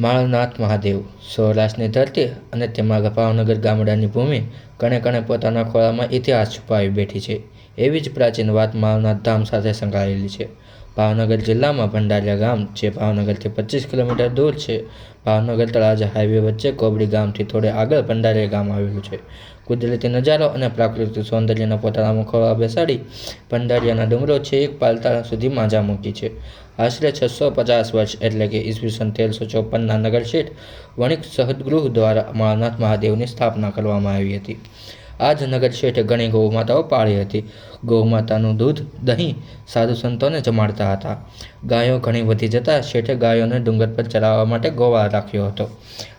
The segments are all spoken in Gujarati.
માળનાથ મહાદેવ સૌરાષ્ટ્રની ધરતી અને તેમાં ભાવનગર ગામડાની ભૂમિ કણે કણે પોતાના ખોળામાં ઇતિહાસ છુપાવી બેઠી છે. એવી જ પ્રાચીન વાત માળનાથ ધામ સાથે સંકળાયેલી છે. ભાવનગર જિલ્લામાં ભંડારિયા ગામ, જે ભાવનગરથી પચીસ કિલોમીટર દૂર છે. ભાવનગર તળાજા હાઈવે વચ્ચે કોબડી ગામથી થોડે આગળ ભંડારિયા ગામ આવેલું છે. કુદરતી નજારો અને પ્રાકૃતિક સૌંદર્યના પોતાના મુખવા બેસાડી ભંડારિયાના ડુંગરો છેક પાલતાણા સુધી માજા મૂકી છે. આશરે છસો પચાસ વર્ષ એટલે કે ઈસવીસન તેરસો ચોપનના નગરશેઠ વણિક સહદગૃહ દ્વારા અમરનાથ મહાદેવની સ્થાપના કરવામાં આવી હતી. આ જ નગરશેઠે ઘણી ગૌમાતાઓ પાળી હતી. ગૌમાતાનું દૂધ, દહીં, સાધુ સંતોને જમાડતા હતા. ગાયો ઘણી વધી જતાં શેઠે ગાયોને ડુંગર પર ચરાવવા માટે ગોવાળ રાખ્યો હતો.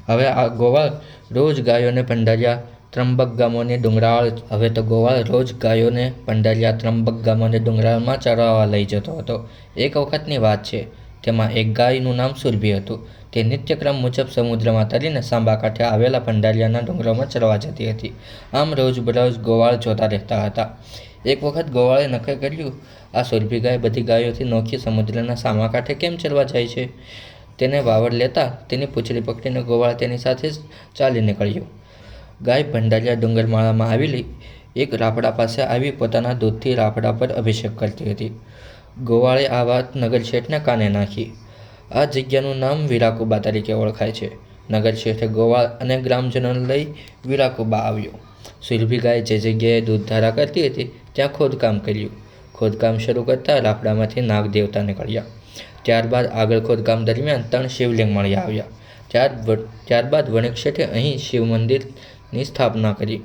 હવે આ ગોવાળ રોજ ગાયોને ભંડારિયા ત્રંબક ગામોની ડુંગરાળ હવે તો ગોવાળ રોજ ગાયોને ભંડારિયા ત્રંબક ગામોની ડુંગરાળમાં ચરાવવા લઈ જતો હતો. એક વખતની વાત છે, તેમાં એક ગાયનું નામ સુરભી હતું. તે નિત્યક્રમ મુજબ સમુદ્રમાં તરીને સાંબા કાંઠે આવેલા ભંડારિયાના ડુંગરોમાં ચરવા જતી હતી. આમ રોજ બરોજ ગોવાળ જોતા રહેતા હતા. એક વખત ગોવાળે નક્કી કર્યું, આ સુરભી ગાય બધી ગાયોથી નોખી સમુદ્રના સામા કાંઠે કેમ ચરવા જાય છે? તેને વાવડ લેતા તેની પૂંછડી પકડીને ગોવાળ તેની સાથે જ ચાલી નીકળ્યો. ગાય ભંડારિયા ડુંગરમાળામાં આવેલી એક રાફડા પાસે આવી પોતાના દૂધથી રાફડા પર અભિષેક કરતી હતી. ગોવાળે આ વાત નગરશેઠને કાને નાખી. આ જગ્યાનું નામ વિરાકુબા તરીકે ઓળખાય છે. નગરશેઠે ગોવાળ અને ગ્રામજનોને લઈ વિરાકુબા આવ્યો. સુરભી ગાય જે જગ્યાએ દૂધ ધારા કરતી હતી, ત્યાં ખોદકામ કર્યું. ખોદકામ શરૂ કરતાં રાફડામાંથી નાગ દેવતા નીકળ્યા. ત્યારબાદ આગળ ખોદકામ દરમિયાન ત્રણ શિવલિંગ મળી આવ્યા. ત્યાર ત્યારબાદ વણિક શેઠે અહીં શિવ મંદિરની સ્થાપના કરી.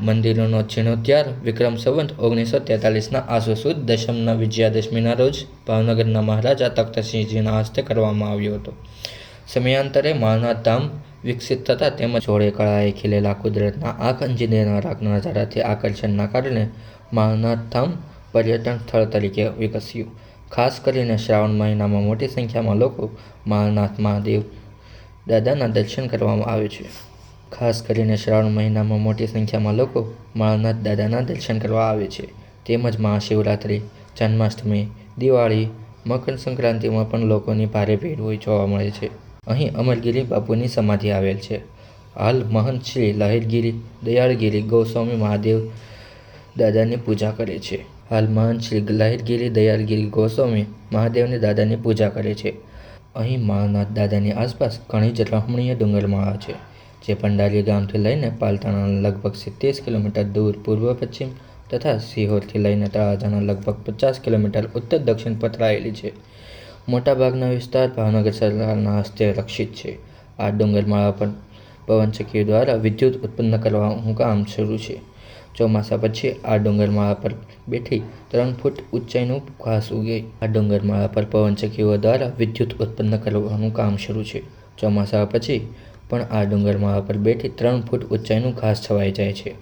મંદિરોનો જીર્ણોદ્ધાર વિક્રમ સંવંત ઓગણીસો તેતાલીસના આસો સુદ દશમના વિજયાદશમીના રોજ ભાવનગરના મહારાજા તખ્તસિંહજીના હસ્તે કરવામાં આવ્યો હતો. સમયાંતરે માલનાથ ધામ વિકસિત થતાં તેમજ જોડે કળાએ ખીલેલા કુદરતના આંખ અંજીનેના રાખના નજારાથી આકર્ષણના કારણે માળનાથ ધામ પર્યટન સ્થળ તરીકે વિકસ્યું. ખાસ કરીને શ્રાવણ મહિનામાં મોટી સંખ્યામાં લોકો માળનાથ મહાદેવ દાદાના દર્શન કરવામાં આવે છે. ખાસ કરીને શ્રાવણ મહિનામાં મોટી સંખ્યામાં લોકો માળનાથ દાદાના દર્શન કરવા આવે છે. તેમજ મહાશિવરાત્રિ, જન્માષ્ટમી, દિવાળી મકર સંક્રાંતિમાં પણ લોકોની ભારે ભીડ હોય જોવા મળે છે. અહીં અમરગીરી બાપુની સમાધિ આવેલ છે. હાલ મહંત શ્રી લહેરગીરી, દયાળગીરી, ગૌસ્વામી મહાદેવ દાદાની પૂજા કરે છે. હાલ મહંત શ્રી લહેરગીરી, દયાળગીરી, ગોસ્વામી મહાદેવની દાદાની પૂજા કરે છે. અહીં માળનાથ દાદાની આસપાસ ઘણી જ રમણીય ડુંગરમાળા છે. જે ભંડારી ગામથી લઈને પાલતાણા લગભગ સિત્તેર કિલોમીટર દૂર પૂર્વ, પશ્ચિમ તથા સિહોરથી લઈને તળાજાના લગભગ પચાસ કિલોમીટર ઉત્તર, દક્ષિણ પથરાયેલી છે. મોટાભાગના વિસ્તાર ભાવનગર સરકારના હસ્તે રક્ષિત છે. આ ડુંગરમાળા પર પવનચક્કી દ્વારા વિદ્યુત ઉત્પન્ન કરવાનું કામ શરૂ છે. ચોમાસા પછી આ ડુંગરમાળા પર બેઠી ત્રણ ફૂટ ઊંચાઈનું ઘાસ ઉગે. આ ડુંગરમાળા પર પવનચક્કીઓ દ્વારા વિદ્યુત ઉત્પન્ન કરવાનું કામ શરૂ છે. ચોમાસા પછી પણ આ ડુંગરમાં પર બેઠી ત્રણ ફૂટ ઊંચાઈનું ઘાસ છવાઈ જાય છે.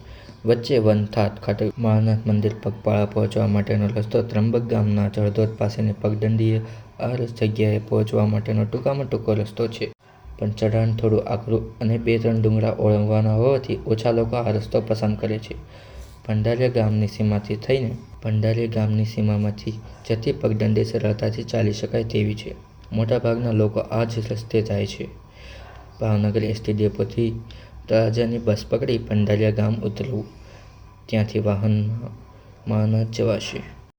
વચ્ચે વનથાત ખાતે મહાનાથ મંદિર પગપાળા પહોંચવા માટેનો રસ્તો ત્રંબક ગામના જળધોધ પાસેની પગદંડીએ આ જગ્યાએ પહોંચવા માટેનો ટૂંકામાં ટૂંકો રસ્તો છે. પણ ચઢાણ થોડું આકરું અને બે ત્રણ ડુંગરા ઓળંગવાના હોવાથી ઓછા લોકો આ રસ્તો પસંદ કરે છે. ભંડારિયા ગામની સીમાથી થઈને ભંડારીયા ગામની સીમામાંથી જતી પગદંડી સરળતાથી ચાલી શકાય તેવી છે. મોટાભાગના લોકો આ જ રસ્તે જાય છે. ભાવનગર એસટી ડેપોથી તળાજાની બસ પકડી પંડાલિયા ગામ ઉતરવું. ત્યાંથી વાહનમાં માળનાથ જવાશે.